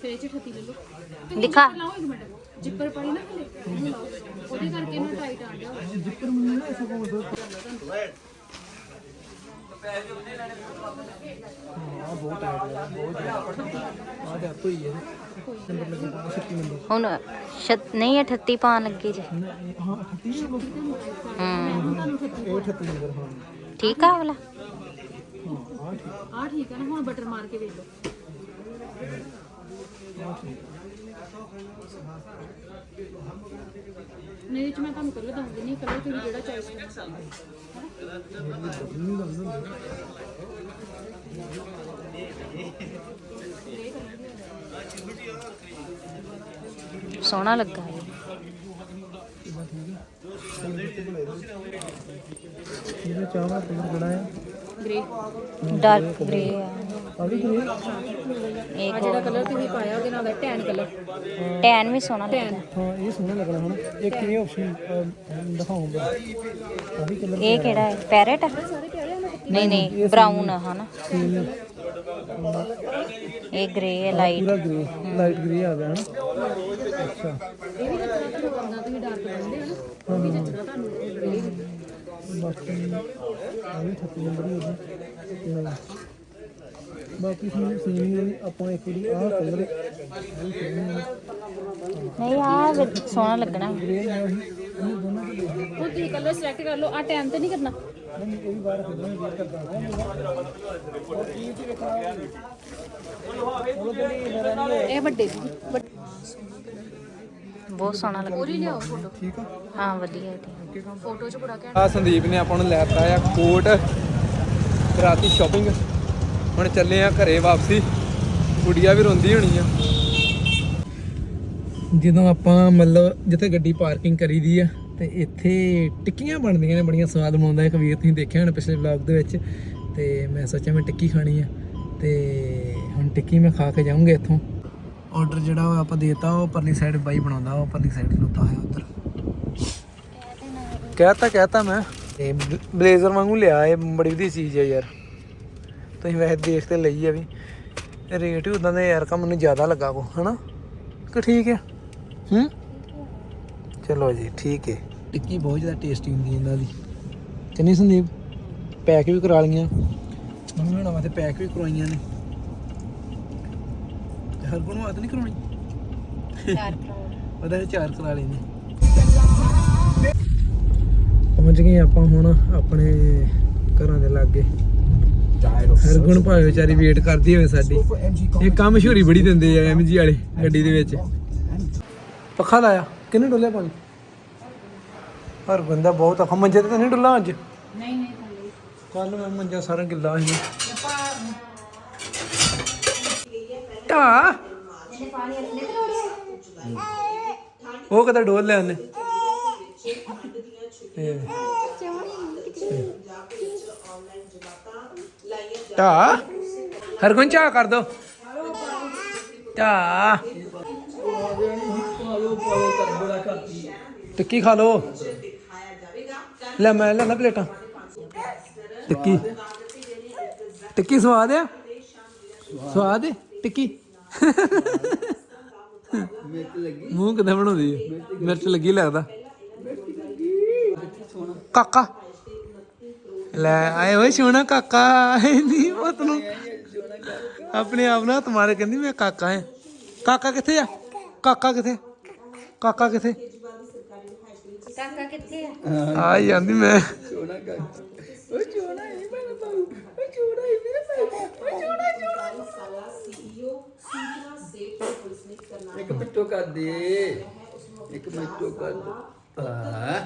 S3: ਫਿਰ ਇਹ ਚ 38 ਲੈ ਲਓ
S2: ਦਿਖਾ
S3: ਲਾਓ ਇੱਕ ਮਿੰਟ ਜਿੱਪਰ ਪਾਈ ਨਾ ਖਲੇ ਉਹਨੂੰ ਲਾਓ ਉਹਦੇ ਕਰਕੇ ਇਹਨੂੰ ਟਾਈਟ ਆ ਗਿਆ
S1: ਆ ਬਹੁਤ ਟਾਈਟ ਹੈ ਬਹੁਤ ਜ਼ਿਆਦਾ ਆ ਤੇ ਹੋਈ ਹੈ ਨੰਬਰ ਲੱਗਾ 36 ਨੰਬਰ
S2: ਹੁਣ ਛ- ਨਹੀਂ 38 ਪਾਣ ਲੱਗੇ ਜੇ
S1: ਹਾਂ 38 ਨੰਬਰ
S2: ਹੂੰ
S1: ਇਹ 38 ਨੰਬਰ ਹਾਂ
S2: ਠੀਕ ਆ ਵਾਲਾ
S1: ਹਾਂ ਆ ਠੀਕ
S3: ਆ ਠੀਕ ਹੈ ਨਾ ਹੁਣ ਬਟਰ ਮਾਰ ਕੇ ਵੇਖ ਲਓ
S1: ਆ ਠੀਕ
S3: ਨਹੀਂ ਇਹ ਚ ਮੈਂ ਤੁਹਾਨੂੰ ਦੱਸ ਦਿੰਦੀ ਤੁਸੀਂ ਜਿਹੜਾ ਚੋਇਸ ਕਰਨਾ।
S2: ਸੋਹਣਾ ਲੱਗਾ ਇਹ।
S1: ਇਹਦਾ ਚਾਹਵਾ ਕਲਰ ਕਿਹੜਾ ਹੈ?
S3: ਗ੍ਰੇ
S2: ਡਾਰਕ ਗ੍ਰੇ ਆ। ਇੱਕ
S3: ਜਿਹੜਾ ਕਲਰ ਤੁਸੀਂ ਪਾਇਆ ਉਹਦੇ ਨਾਲ ਟੈਨ ਕਲਰ।
S2: ਟੈਨ ਵੀ ਸੋਹਣਾ ਲੱਗਦਾ।
S1: ਹਾਂ ਇਹ ਸੋਹਣਾ ਲੱਗਣਾ ਹੁਣ। ਇੱਕ ਇਹ ਆਪਸ਼ਨ ਦਿਖਾਉਂਗਾ
S2: ਇਹ ਕਿਹੜਾ ਹੈ? ਪੈਰਟ ਨਹੀਂ ਨਹੀਂ ਬ੍ਰਾਊਨ ਆ ਹਨਾ? ਇਹ ਗ੍ਰੇ ਹੈ ਲਾਈਟ
S1: ਪੂਰਾ ਗ੍ਰੇ ਲਾਈਟ ਗ੍ਰੇ ਆ ਗਿਆ ਹਨਾ? ਅੱਛਾ।
S3: ਇਹ ਵੀ ਜਿਹੜਾ ਤੁਹਾਨੂੰ ਬੰਦਾ ਤੁਸੀਂ ਡਾਰਕ ਬੰਦੇ ਆ ਨਾ ਉਹ ਵੀ ਜੱਜਦਾ ਤੁਹਾਨੂੰ ਗ੍ਰੇ
S1: ਬਾਕੀ ਆ ਵੀ 36 ਨੰਬਰ ਹੀ। ਨਹੀਂ ਬਾਕੀ ਸੀ ਸੀਨੀ ਵਾਲੀ ਆਪਾਂ ਇੱਕ ਜਿਹੜੀ ਆਹ ਕਲਰ
S2: ਨਹੀਂ ਆ ਸੋਹਣਾ ਲੱਗਣਾ।
S1: ਗ੍ਰੇ ਹੀ ਇਹ ਦੋਨਾਂ ਦੇ
S3: ਉਹ ਤੁਸੀਂ ਕਲਰ ਸਿਲੈਕਟ ਕਰ ਲਓ ਆ ਟੈਨ ਤੇ ਨਹੀਂ ਕਰਨਾ।
S1: ਨਹੀਂ ਇਹ ਵੀ ਬਾਹਰ ਖੇਡਣਾ ਵੇਟ ਕਰਦਾ
S3: ਇਹ ਵੱਡੇ ਸੀ
S2: ਬਹੁਤ ਸੋਹਣਾ ਲੱਗਾ
S3: ਪੂਰੀ ਲਿਆਓ ਫੋਟੋ
S1: ਠੀਕ ਆ?
S2: ਹਾਂ ਵਧੀਆ ਹੈ ਠੀਕ
S3: ਫੋਟੋ ਚ ਬੜਾ ਘੈਂਟ।
S1: ਆ ਸੰਦੀਪ ਨੇ ਆਪਾਂ ਨੂੰ ਲੈ ਦਿੱਤਾ ਆ ਕੋਟ। ਰਾਤੀ ਸ਼ਾਪਿੰਗ ਹੁਣ ਚੱਲੇ ਆ ਘਰੇ ਵਾਪਸੀ। ਕੁੜੀਆ ਵੀ ਰੋਂਦੀ ਹੋਣੀ ਆ। ਜਦੋਂ ਆਪਾਂ ਮਤਲਬ ਜਿੱਥੇ ਗੱਡੀ ਪਾਰਕਿੰਗ ਕਰੀ ਦੀ ਆ, ਤੇ ਇੱਥੇ ਟਿੱਕੀਆਂ ਬਣਦੀਆਂ ਨੇ, ਬੜੀਆਂ ਸਵਾਦ ਬਣਾਉਂਦਾ ਇੱਕ ਵੀਰ, ਤੁਸੀਂ ਦੇਖਿਆ ਹੋਣਾ ਪਿਛਲੇ ਵਲੌਗ ਦੇ ਵਿੱਚ। ਤੇ ਮੈਂ ਸੋਚਿਆ ਮੈਂ ਟਿੱਕੀ ਖਾਣੀ ਆ। ਤੇ ਹੁਣ ਟਿੱਕੀ ਮੈਂ ਖਾ ਕੇ ਜਾਊਂਗਾ ਇੱਥੋਂ। ਆਰਡਰ ਜਿਹੜਾ ਉਹ ਆਪਾਂ ਦੇਤਾ, ਉਹ ਪਰਲੀ ਸਾਈਡ ਬਾਈ ਬਣਾਉਂਦਾ, ਉਹ ਪਰਲੀ ਸਾਈਡ ਖਲੋਤਾ ਹੋਇਆ ਉੱਧਰ। ਕਹਿਤਾ ਕਹਿਤਾ ਮੈਂ। ਇਹ ਬਲੇਜ਼ਰ ਵਾਂਗੂ ਲਿਆ, ਇਹ ਬੜੀ ਵਧੀਆ ਚੀਜ਼ ਹੈ ਯਾਰ। ਤੁਸੀਂ ਵੈਸੇ ਦੇਖ ਤੇ ਲਈ ਆ ਵੀ। ਰੇਟ ਵੀ ਉਦਾਂ ਦੇ ਯਾਰ ਕਾ ਮੈਨੂੰ ਜ਼ਿਆਦਾ ਲੱਗਾ ਕੋ ਹਨਾ? ਕਿ ਠੀਕ ਹੈ ਹੂੰ? ਚਲੋ ਜੀ ਠੀਕ ਹੈ ਟਿੱਕੀ ਬਹੁਤ ਜ਼ਿਆਦਾ ਟੇਸਟੀ ਹੁੰਦੀ ਹੈ ਇਹਨਾਂ ਦੀ। ਚੰਨੀ ਸੰਦੀਪ ਪੈਕ ਵੀ ਕਰਾ ਲਈਆਂ। ਮੰਮੀ ਹੁਣਾਂ ਵਾਸਤੇ ਪੈਕ ਵੀ ਕਰਵਾਈਆਂ ਨੇ। ਤੇ ਹਰ ਕੋਲ ਵਾਸਤੇ ਨਹੀਂ ਕਰਾਉਣੀ?
S2: ਚਾਰ ਕਰੋੜ।
S1: ਉਹਦਾ ਚਾਰ ਕਰਾ ਲੈਨੇ ਪਹੁੰਚ ਗਏ ਆਪਾਂ ਹੁਣ ਆਪਣੇ ਘਰਾਂ ਦੇ ਲਾਗੇ। ਹਰਗੁਣ ਭਾਵੇਂ ਵਿਚਾਰੀ ਵੇਟ ਕਰਦੀ ਹੋਵੇ ਸਾਡੀ। ਇਹ ਕੰਮ ਮਸ਼ਹੂਰੀ ਬੜੀ ਦਿੰਦੇ ਆ ਐਮਜੀ ਵਾਲੇ ਗੱਡੀ ਦੇ ਵਿੱਚ। ਪੱਖਾ ਲਾਇਆ। ਕਿੰਨੇ ਡੋਲਿਆ ਪਾਣੀ ਹਰ ਬੰਦਾ ਬਹੁਤ ਔਖਾ। ਮੰਜੇ ਤੇ ਨਹੀਂ ਡੁੱਲਾ ਅੱਜ?
S2: ਨਹੀਂ ਨਹੀਂ
S1: ਕੱਲ ਮੈਂ ਮੰਜਾ ਸਾਰਾ ਗਿੱਲਾ ਸੀ। ਢਾ। ਉਹ ਕਦਾ ਡੋਲ ਲਿਆ ਉਹਨੇ? ਇਹ ਢਾ। ਕੋਈ ਚਾਹ ਕਰ ਦੋ। ਢਾ। ਟਿੱਕੀ ਖਾ ਲੋ ਲੈ ਮੈਂ ਲੈਣਾ ਪਲੇਟਾਂ। ਟਿੱਕੀ। ਟਿੱਕੀ ਸਵਾਦ ਆ? ਸਵਾਦ ਹੈ ਟਿੱਕੀ। ਮੂੰਹ ਕਿਦਾਂ ਬਣਾਉਂਦੀ ਹੈ ਮਿਰਚ ਲੱਗੀ ਲੱਗਦਾ। ਕਾਕਾ। ਲੈ ਆਏ ਓਏ ਸੋਹਣਾ ਕਾਕਾ ਨਹੀਂ ਪੁੱਤ ਨੂੰ। ਆਪਣੇ ਆਪ ਨਾਲ ਤੁਹਾਰੇ ਕਹਿੰਦੀ ਮੈਂ ਕਾਕਾ ਹਾਂ। ਕਾਕਾ ਕਿੱਥੇ ਆ? ਕਾਕਾ ਕਿੱਥੇ? ਕਾਕਾ ਕਿੱਥੇ?
S2: ਕਾਕਾ ਕਿੱਥੇ ਆ?
S1: ਆ ਜਾਂਦੀ ਮੈਂ।
S5: ਇੱਕ ਮਿੰਟੋ ਕਰ ਦੇ। ਇੱਕ ਮਿੰਟੋ ਕਰ ਦੇ। ਆ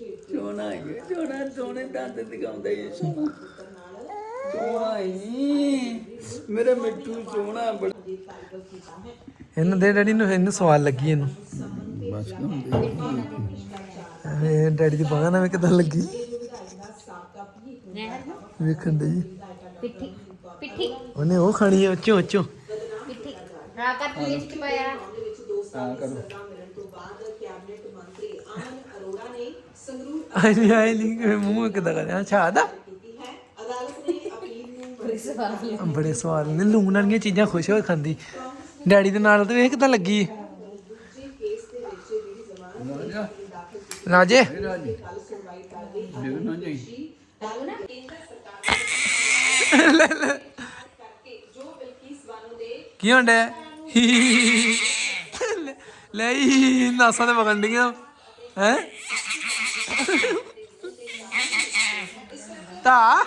S5: ਸੋਨਾ ਇਹ ਸੋਨਾ ਸੋਨੇ ਦੰਦ ਦਿਖਾਉਂਦਾ ਹੀ। ਮੇਰੇ ਮਿੱਟੂ ਸੋਨਾ ਬੜਾ।
S1: ਇਹਨੂੰ ਦੇ ਡੈਡੀ ਨੂੰ ਇਹਨੂੰ ਸਵਾਲ ਲੱਗੀ ਇਹਨੂੰ।
S5: ਬਸ ਹੁੰਦੇ
S1: ਇਹ ਡੈਡੀ ਦੀ ਬਾਹਾਂ ਨਾਲ ਕਿਦਾਂ ਲੱਗੀ? ਵੇਖਣ ਦੇ ਜੀ।
S2: ਪਿੱਠੀ ਪਿੱਠੀ।
S1: ਉਹਨੇ ਉਹ ਖਾਣੀ ਹੈ ਉੱਚੋਂ ਉੱਚੋਂ
S2: ਪਿੱਠੀ। ਰਾ ਕਰ ਪਲੇਸ ਚ ਪਾਇਆ।
S5: ਹਾਂ ਕਰੋ।
S1: ਆਈ ਆਈ ਨਹੀਂ ਮੂੰਹ ਕਿਦਾਂ ਕਰਿਆ ਅੱਛਾ ਆਦਾ ਬੜੇ ਸਵਾਦ ਨੇ ਲੂਣ ਵਾਲੀਆਂ ਚੀਜ਼ਾਂ ਖੁਸ਼ ਹੋ ਕੇ ਖਾਂਦੀ ਡੈਡੀ ਦੇ ਨਾਲ ਤੇ ਵੇਖ ਕਿਦਾਂ ਲੱਗੀ ਰਾਜੇ ਕੀ ਹੁੰਦਾ ਲੈ ਹੀ ਨਾਸਾਂ ਤੇ ਵਗਣ ਡੀਆਂ ਹੈ ਤਾ?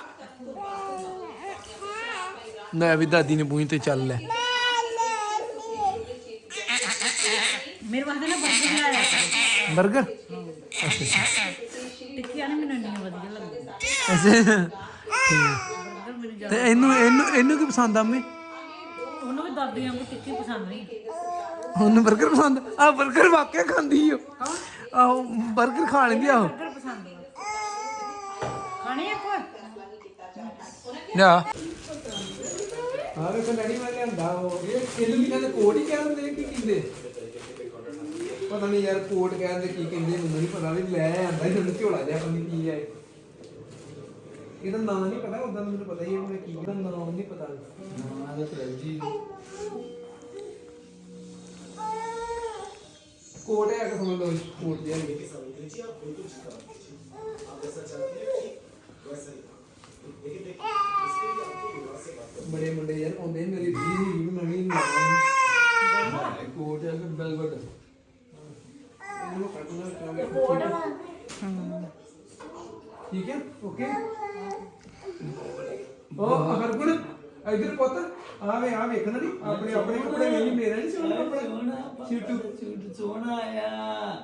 S1: ਨਾ ਵੀ ਦਾਦੀ ਨੇ ਪੂਈ ਤੇ ਚੱਲ ਲੈ।
S2: ਮੇਰੇ ਵਾਸਤੇ ਨਾ ਬਰਗਰ ਬਣਾਇਆ
S1: ਬਰਗਰ? ਅੱਛਾ
S2: ਟਿੱਕੀਆਂ ਨੇ ਮੈਨੂੰ ਨਹੀਂ ਵਧੀਆ ਲੱਗਦੀ
S1: ਅੱਛਾ। ਤੇ ਇਹਨੂੰ ਇਹਨੂੰ ਇਹਨੂੰ ਕੀ ਪਸੰਦ ਆ ਮੈਂ
S2: ਉਹਨੂੰ ਵੀ ਦਾਦੀ ਵਾਂਗੂ ਟਿੱਕੀ ਪਸੰਦ ਨਹੀਂ।
S1: ਉਹਨੂੰ 버ਗਰ ਪਸੰਦ? ਆ 버ਗਰ ਵਾਕਿਆ ਖਾਂਦੀ ਓ। ਆਹੋ 버ਗਰ ਖਾ ਲੈਂਦੀ ਆਹੋ
S2: ਪਸੰਦ ਖਾਣੀ ਆ ਕੋਈ?
S1: ਜਾ ਹਾਂ ਵੇਖੋ ਡੈਡੀ ਮੈਂ ਲਿਆਂਦਾ ਉਹ। ਇਹ ਇਹਨੂੰ ਵੀ ਕਹਿੰਦੇ ਕੋਟ ਹੀ ਕਹਿੰਦੇ ਨੇ ਕੀ ਕਹਿੰਦੇ? ਪਤਾ ਨਹੀਂ ਯਾਰ ਕੋਟ ਕਹਿੰਦੇ ਕੀ ਕਹਿੰਦੇ ਮੈਨੂੰ ਨਹੀਂ ਪਤਾ ਵੀ ਲੈ ਆਂਦਾ ਇਹਨੂੰ ਝੋਲਾ ਜਿਹਾ ਪਤਾ ਨਹੀਂ ਕੀ ਹੈ ਇਹਦਾ ਨਾਮ ਨਹੀਂ ਪਤਾ ਉਦਾਂ ਮੈਨੂੰ ਪਤਾ ਹੀ ਹੈ ਮੈਂ ਕੀ ਇਹਦਾ ਨਾਮ ਨਹੀਂ ਪਤਾ। ਨਾਮ ਦਾ ਤੇ ਕੋਟ ਹੈ ਕਿ ਸਮਝ ਲਓ ਕੋਟ ਜਿਹਾ ਨਹੀਂ ਬੜੇ ਮੁੰਡੇ ਯਾਰ ਪਾਉਂਦੇ ਮੇਰੀ ਵੀ ਵੀ ਮੈਂ ਵੀ ਨਾ
S5: ਕੋਟ ਹੈ ਕਿ
S1: ਚਾਹਾਂਗੇ ਠੀਕ ਹੈ ਓਕੇ। ਉਹ ਹਰਗੁਣ ਇਧਰ ਪੁੱਤ ਆਵੇ ਆ ਵੇਖਣਾ ਨਹੀਂ ਆਪਣੇ ਆਪਣੇ ਕੱਪੜੇ ਨਹੀਂ ਮੇਰਾ ਸੋਹਣਾ ਕੱਪੜਾ
S5: ਸੋਹਣਾ
S1: ਸ਼ੂਟੂ
S5: ਸ਼ੂਟ ਸੋਹਣਾ ਆ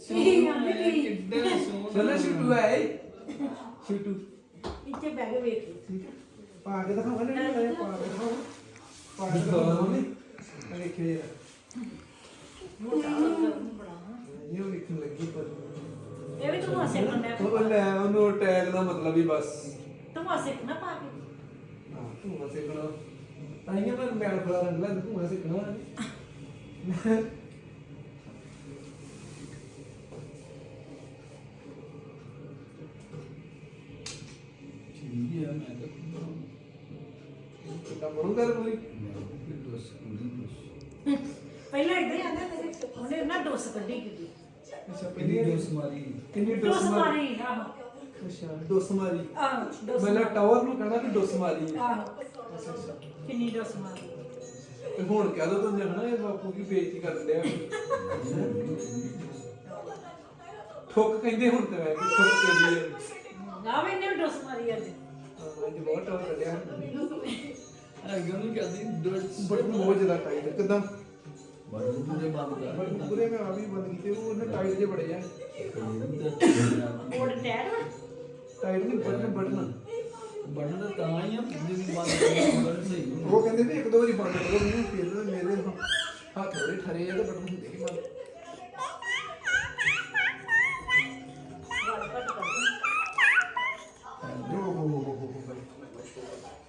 S5: ਸੋਹਣਾ ਕਿੱਡਾ ਸੋਹਣਾ
S1: ਚਲੋ ਸ਼ੂਟੂ ਆਏ ਸ਼ੂਟੂ
S3: ਇੱਥੇ ਬਹਿ ਕੇ ਵੇਖ
S1: ਪਾ ਕੇ ਦਿਖਾਵਾਂ ਨਾ ਪਾ ਕੇ ਦਿਖਾਵਾਂ ਪਾ ਕੇ ਦਿਖਾਵਾਂ ਨਹੀਂ ਵੇਖੇ ਯਾਰ ਇਹ ਉਹ ਲਿਖਣ ਲੱਗੀ ਪਰ
S3: ਇਹ ਵੀ ਤੂੰ ਹਾਸੇ ਕਰਨਾ
S1: ਉਹ ਲੈ ਉਹਨੂੰ ਟੈਗ ਦਾ ਮਤਲਬ ਹੀ ਬਸ
S3: ਤੂੰ ਹਾਸੇ ਨਾ ਪਾ ਕੇ
S1: ਹਾਂ ਤੂੰ ਵਸੇ ਕਣਾ ਤਾਈਆਂ ਮੈਂ ਮੈਲ ਫਲਾ ਰੰਗ ਲੱਗ ਤੂੰ ਵਸੇ ਕਣਾ
S5: ਠੀਕ ਆ ਮੈਂ ਤਾਂ
S1: ਬੜੂ ਕਰ ਪੂਰੀ
S5: ਡੋਸ ਕੁੜੀ ਡੋਸ
S3: ਪਹਿਲਾਂ ਇਦਾਂ ਹੀ ਆਂਦਾ ਤੇਰੇ ਉਹਨੇ ਨਾ ਡੋਸ ਕੱਢੀ ਕਿਦੀ
S1: ਅੱਛਾ
S5: ਪਹਿਲੀ ਡੋਸ ਮਾਰੀ?
S1: ਕਿੰਨੀ
S3: ਡੋਸ
S1: ਮਾਰੀ?
S3: ਆਹੋ।
S1: ਅੱਛਾ ਡੋਸ ਮਾਰੀ?
S3: ਆਹੋ
S1: ਮਤਲਬ ਟਾਵਰ ਨੂੰ ਕਹਣਾ ਕਿ ਡੋਸ ਮਾਰੀ।
S3: ਆਹੋ। ਕਿੰਨੀ ਡੋਸ ਮਾਰੀ?
S1: ਤੇ ਹੁਣ ਕਹਿ ਦੋ ਤੁਹਾਨੂੰ ਹਨਾ ਇਹ ਬਾਪੂ ਕੀ ਬੇਇੱਜ਼ਤੀ ਕਰ ਲਿਆ ਠੋਕ ਕਹਿੰਦੇ ਹੁਣ ਤੇ ਮੈਂ ਕਿ ਠੋਕ ਕੇ ਲਈ
S3: ਨਾ ਇਹਨੇ ਵੀ ਡੋਸ ਮਾਰੀ ਅੱਜ।
S1: ਅੱਜ ਬਹੁਤ ਟੌਰ ਕੱਢਿਆ।
S5: ਆ ਗੋਨੂੰ ਕਹਦੀ ਡੋਸ
S1: ਬੜਾ ਬਹੁਤ ਜ਼ਿਆਦਾ ਟਾਈਟ ਕਿਦਾਂ?
S5: ਬੜੀ ਪੂਰੇ ਬੰਦ ਕਰ।
S1: ਬੜੇ ਪੂਰੇ ਮੈਂ ਆ ਵੀ ਬੰਦ ਕੀਤੇ ਉਹ ਉਹਨੇ ਟਾਈਟ ਜੇ ਬੜੇ ਆ।
S3: ਕੋਡ ਟੈਡ
S1: ਟਾਈਟ ਨਹੀਂ ਬਟਨ ਬਟਨ
S5: ਬੜਨ ਤਾਂ ਹੀ ਆ ਜਿੰਨੀ ਬੰਦ ਕਰ ਬੜ ਸਹੀ
S1: ਉਹ ਕਹਿੰਦੇ ਵੀ ਇੱਕ ਦੋ ਵਾਰੀ ਬੰਦ ਕਰੋ ਮੈਨੂੰ ਫਿਰ ਮੇਰੇ ਹੱਥ ਥੋੜੇ ਠਰੇ ਆ ਤੇ ਬਟਨ ਹੁੰਦੇ ਨਹੀਂ ਬੰਦ। ਹੋ ਹੋ ਹੋ ਹੋ ਹੋ ਬਾਈ।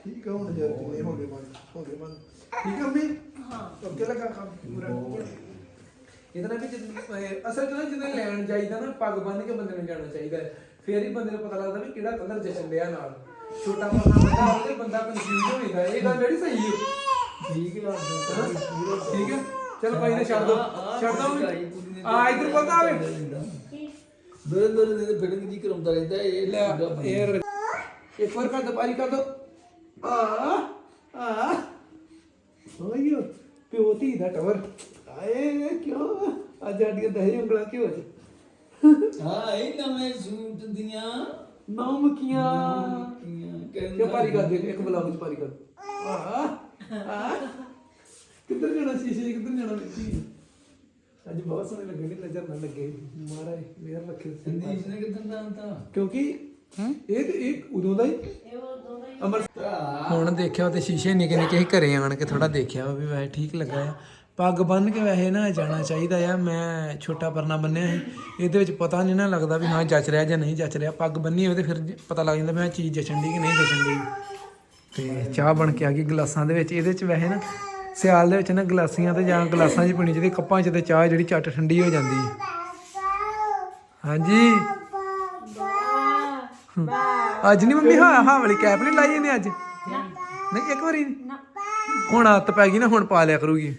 S1: ਠੀਕ ਆ ਹੁਣ ਯਾਰ ਜਿੰਨੇ ਹੋ ਗਏ ਬੰਦ ਹੋ ਗਏ ਬੰਦ। ਠੀਕ ਆ ਮੈਂ ਹਾਂ। ਓਕੇ ਲਗਾ ਕੰਮ ਪੂਰਾ। ਇਹਦਾ ਨਾ ਵੀ ਜਦੋਂ, ਅਹ, ਅਸਲ ਚ ਨਾ ਜਦੋਂ ਲੈਣ ਜਾਈਦਾ ਨਾ ਪੱਗ ਬੰਨ ਕੇ ਬੰਦੇ ਨੂੰ ਜਾਣਾ ਚਾਹੀਦਾ। ਹੈ। ਫੇਰ ਹੀ ਬੰਦੇ ਨੂੰ ਪਤਾ ਲੱਗਦਾ ਵੀ ਕਿਹੜਾ ਕਲਰ ਜਚਣ ਲਿਆ ਨਾਲ। ਛੋਟਾ ਮੋਟਾ ਬੰਦਾ ਹੋਵੇ ਬੰਦਾ ਕਨਫਿਊਜ਼ ਹੋ ਜਾਂਦਾ ਇਹ ਗੱਲ ਜਿਹੜੀ ਸਹੀ ਹੈ।
S5: ਠੀਕ ਆ
S1: ਠੀਕ ਹੈ। ਚਲ ਭਾਈ ਨੇ ਛੱਡ ਦੋ। ਛੱਡ ਦੋ। ਆ ਇਧਰ ਪਤਾ ਆਵੇ
S5: ਦੋਰੇ ਦੋਰੇ ਦੇ ਫਿਟਿੰਗ ਜੀ ਕਰਾਉਂਦਾ ਰਹਿੰਦਾ ਇਹ
S1: ਲੈ। ਇਹ ਇੱਕ ਵਾਰ ਕਰ ਦੋ ਪਾਰੀ ਕਰ ਦੋ। ਆ ਆ। ਓਯੋ ਪਿਓ ਧੀ ਦਾ ਟਵਰ ਆਏ ਕਿਉਂ? ਅੱਜ ਆਡੀਆਂ ਦਹੀਂ ਉਂਗਲਾਂ ਕਿਉਂ ਚ
S5: ਹਾਂ ਇਹ ਨਵੇਂ ਸੂਟ ਦੀਆਂ
S1: ਨੌਮਕੀਆਂ। ਕਿਉਂ ਪਾਰੀ ਕਰ ਦੇ ਇੱਕ ਬਲਾਉ ਚ ਪਾਰੀ ਕਰ ਆ ਆ ਕਿੱਧਰ ਜਾਣਾ ਸ਼ੀਸ਼ੇ ਕਿੱਧਰ ਜਾਣਾ ਵੇਖੀ ਅੱਜ ਬਹੁਤ ਸੋਹਣੇ ਲੱਗੇ ਨੇ ਨਜ਼ਰ ਨਾ ਲੱਗੇ। ਮਹਾਰਾਜ ਮੇਰ ਰੱਖੇ
S5: ਸੰਦੀਪ ਨੇ ਕਿਦਾਂ ਦਾ ਤਾਂ?
S1: ਕਿਉਂਕਿ ਇਹ ਤੇ ਇਹ ਉਦੋਂ ਦਾ ਹੀ ਅਮਰ ਹੁਣ ਦੇਖਿਆ ਤੇ ਸ਼ੀਸ਼ੇ ਨਿੱਕੇ ਨਿੱਕੇ ਹੀ ਘਰੇ ਆਣ ਕੇ ਥੋੜਾ ਦੇਖਿਆ ਵੀ ਵੈਸੇ ਠੀਕ ਲੱਗਾ ਆ। ਪੱਗ ਬੰਨ ਕੇ ਵੈਸੇ ਨਾ ਜਾਣਾ ਚਾਹੀਦਾ ਆ ਮੈਂ ਛੋਟਾ ਪਰਨਾ ਬੰਨਿਆ ਸੀ। ਇਹਦੇ ਵਿੱਚ ਪਤਾ ਨਹੀਂ ਨਾ ਲੱਗਦਾ ਵੀ ਹਾਂ ਜੱਚ ਰਿਹਾ ਜਾਂ ਨਹੀਂ ਜੱਚ ਰਿਹਾ। ਪੱਗ ਬੰਨੀ ਹੋਵੇ ਤੇ ਫਿਰ ਪਤਾ ਲੱਗ ਜਾਂਦਾ ਵੀ ਹਾਂ ਚੀਜ਼ ਜਚਣ ਦੀ ਕਿ ਨਹੀਂ ਜਚਣ ਦੀ ਤੇ ਚਾਹ ਬਣ ਕੇ ਆ ਗਈ ਗਲਾਸਾਂ ਦੇ ਵਿੱਚ। ਇਹਦੇ ਚ ਵੈਸੇ ਨਾ ਸਿਆਲ ਦੇ ਵਿੱਚ ਨਾ ਗਲਾਸੀਆਂ ਤੇ ਜਾਂ ਗਲਾਸਾਂ 'ਚ ਪੀਣੀ ਚਾਹੀਦੀ ਕੱਪਾਂ 'ਚ ਤੇ ਚਾਹ ਜਿਹੜੀ ਝੱਟ ਠੰਡੀ ਹੋ ਜਾਂਦੀ ਹੈ। ਹਾਂਜੀ। ਅੱਜ ਨਹੀਂ ਮੰਮੀ ਹਾਂ ਹਾਂ ਵਾਲੀ ਕੈਪ ਨਹੀਂ ਲਾਈ ਇਹਨੇ ਅੱਜ? ਨਹੀਂ ਇੱਕ ਵਾਰੀ ਹੁਣ ਆਦਤ ਪੈ ਗਈ ਨਾ ਹੁਣ ਪਾ ਲਿਆ ਕਰੂਗੀ।